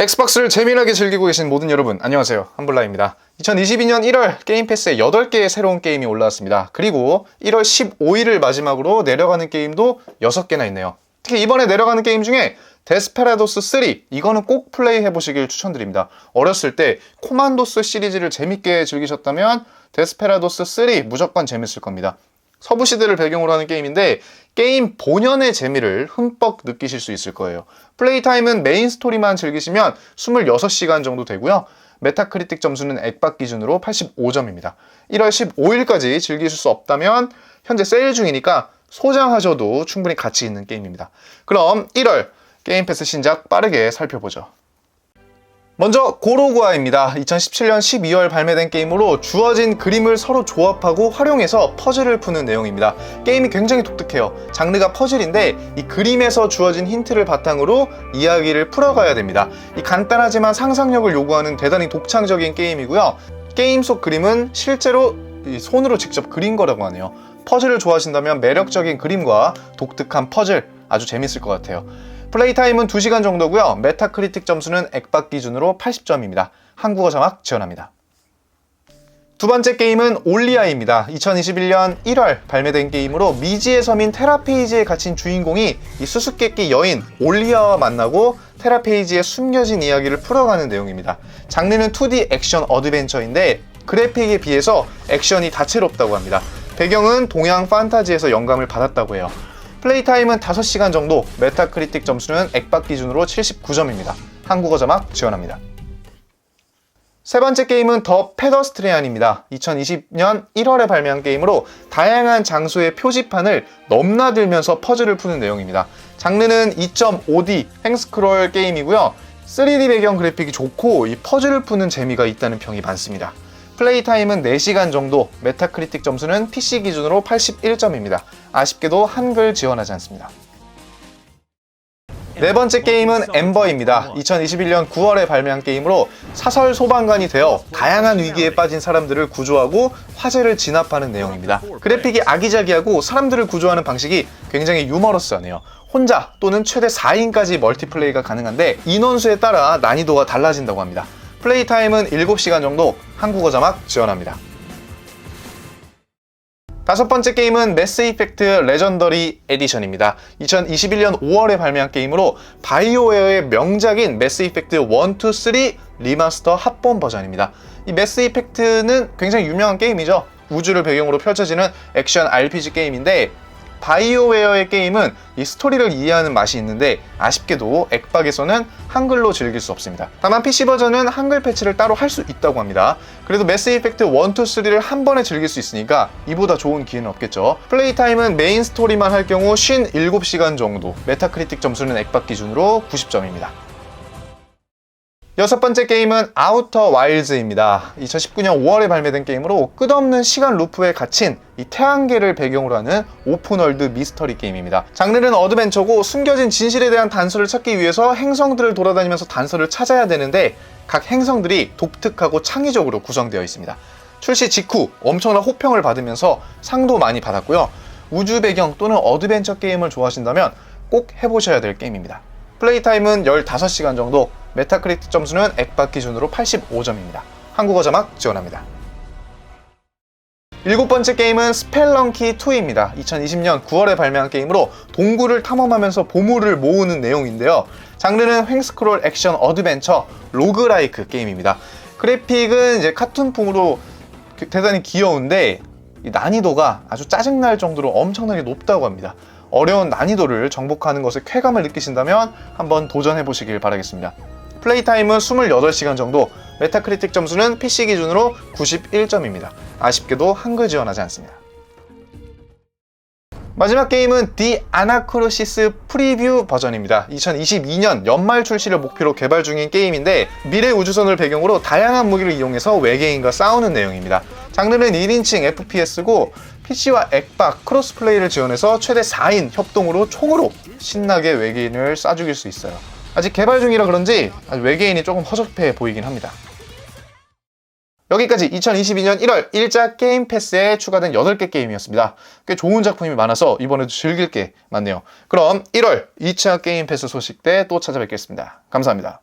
엑스박스를 재미나게 즐기고 계신 모든 여러분 안녕하세요. 한블라입니다. 2022년 1월 게임 패스에 8개의 새로운 게임이 올라왔습니다. 그리고 1월 15일을 마지막으로 내려가는 게임도 6개나 있네요. 특히 이번에 내려가는 게임 중에 데스페라도스 3 이거는 꼭 플레이 해 보시길 추천드립니다. 어렸을 때 코만도스 시리즈를 재밌게 즐기셨다면 데스페라도스 3 무조건 재밌을 겁니다 서부 시대를 배경으로 하는 게임인데 게임 본연의 재미를 흠뻑 느끼실 수 있을 거예요. 플레이 타임은 메인 스토리만 즐기시면 26시간 정도 되고요. 메타크리틱 점수는 액박 기준으로 85점입니다. 1월 15일까지 즐기실 수 없다면 현재 세일 중이니까 소장하셔도 충분히 가치 있는 게임입니다. 그럼 1월 게임 패스 신작 빠르게 살펴보죠. 먼저 고로구아입니다. 2017년 12월 발매된 게임으로 주어진 그림을 서로 조합하고 활용해서 퍼즐을 푸는 내용입니다. 게임이 굉장히 독특해요. 장르가 퍼즐인데 이 그림에서 주어진 힌트를 바탕으로 이야기를 풀어가야 됩니다. 이 간단하지만 상상력을 요구하는 대단히 독창적인 게임이고요. 게임 속 그림은 실제로 이 손으로 직접 그린 거라고 하네요. 퍼즐을 좋아하신다면 매력적인 그림과 독특한 퍼즐 아주 재밌을 것 같아요. 플레이 타임은 2시간 정도고요. 메타크리틱 점수는 액박 기준으로 80점입니다. 한국어 자막 지원합니다. 두 번째 게임은 올리아입니다. 2021년 1월 발매된 게임으로 미지의 섬인 테라페이지에 갇힌 주인공이 이 수수께끼 여인 올리아와 만나고 테라페이지에 숨겨진 이야기를 풀어가는 내용입니다. 장르는 2D 액션 어드벤처인데 그래픽에 비해서 액션이 다채롭다고 합니다. 배경은 동양 판타지에서 영감을 받았다고 해요. 플레이 타임은 5시간 정도, 메타크리틱 점수는 액박 기준으로 79점입니다. 한국어 자막 지원합니다. 세 번째 게임은 더 페더스트리안입니다. 2020년 1월에 발매한 게임으로 다양한 장소의 표지판을 넘나들면서 퍼즐을 푸는 내용입니다. 장르는 2.5D 행스크롤 게임이고요. 3D 배경 그래픽이 좋고 이 퍼즐을 푸는 재미가 있다는 평이 많습니다. 플레이 타임은 4시간 정도, 메타크리틱 점수는 PC 기준으로 81점입니다. 아쉽게도 한글 지원하지 않습니다. 네 번째 게임은 엠버입니다. 2021년 9월에 발매한 게임으로 사설 소방관이 되어 다양한 위기에 빠진 사람들을 구조하고 화재를 진압하는 내용입니다. 그래픽이 아기자기하고 사람들을 구조하는 방식이 굉장히 유머러스하네요. 혼자 또는 최대 4인까지 멀티플레이가 가능한데 인원수에 따라 난이도가 달라진다고 합니다. 플레이 타임은 7시간 정도 한국어 자막 지원합니다. 다섯 번째 게임은 매스 이펙트 레전더리 에디션입니다. 2021년 5월에 발매한 게임으로 바이오웨어의 명작인 매스 이펙트 1, 2, 3 리마스터 합본 버전입니다. 이 매스 이펙트는 굉장히 유명한 게임이죠. 우주를 배경으로 펼쳐지는 액션 RPG 게임인데 바이오웨어의 게임은 이 스토리를 이해하는 맛이 있는데 아쉽게도 액박에서는 한글로 즐길 수 없습니다. 다만 PC 버전은 한글 패치를 따로 할 수 있다고 합니다. 그래도 매스 이펙트 1, 2, 3를 한 번에 즐길 수 있으니까 이보다 좋은 기회는 없겠죠. 플레이 타임은 메인 스토리만 할 경우 57시간 정도, 메타크리틱 점수는 액박 기준으로 90점입니다. 여섯 번째 게임은 아우터 와일즈입니다. 2019년 5월에 발매된 게임으로 끝없는 시간 루프에 갇힌 이 태양계를 배경으로 하는 오픈월드 미스터리 게임입니다. 장르는 어드벤처고 숨겨진 진실에 대한 단서를 찾기 위해서 행성들을 돌아다니면서 단서를 찾아야 되는데 각 행성들이 독특하고 창의적으로 구성되어 있습니다. 출시 직후 엄청난 호평을 받으면서 상도 많이 받았고요. 우주 배경 또는 어드벤처 게임을 좋아하신다면 꼭 해보셔야 될 게임입니다. 플레이 타임은 15시간 정도, 메타크리틱 점수는 액박 기준으로 85점입니다. 한국어 자막 지원합니다. 일곱 번째 게임은 스펠런키 2입니다. 2020년 9월에 발매한 게임으로 동굴을 탐험하면서 보물을 모으는 내용인데요. 장르는 횡스크롤 액션 어드벤처 로그라이크 게임입니다. 그래픽은 이제 카툰풍으로 대단히 귀여운데 난이도가 아주 짜증날 정도로 엄청나게 높다고 합니다. 어려운 난이도를 정복하는 것에 쾌감을 느끼신다면 한번 도전해 보시길 바라겠습니다. 플레이 타임은 28시간 정도, 메타크리틱 점수는 PC 기준으로 91점입니다. 아쉽게도 한글 지원하지 않습니다. 마지막 게임은 디 아나크로시스 프리뷰 버전입니다. 2022년 연말 출시를 목표로 개발 중인 게임인데 미래 우주선을 배경으로 다양한 무기를 이용해서 외계인과 싸우는 내용입니다. 장르는 1인칭 FPS고 PC와 액박, 크로스플레이를 지원해서 최대 4인 협동으로 총으로 신나게 외계인을 쏴 죽일 수 있어요. 아직 개발 중이라 그런지 외계인이 조금 허접해 보이긴 합니다. 여기까지 2022년 1월 1자 게임 패스에 추가된 8개 게임이었습니다. 꽤 좋은 작품이 많아서 이번에도 즐길 게 많네요. 그럼 1월 2차 게임 패스 소식 때 또 찾아뵙겠습니다. 감사합니다.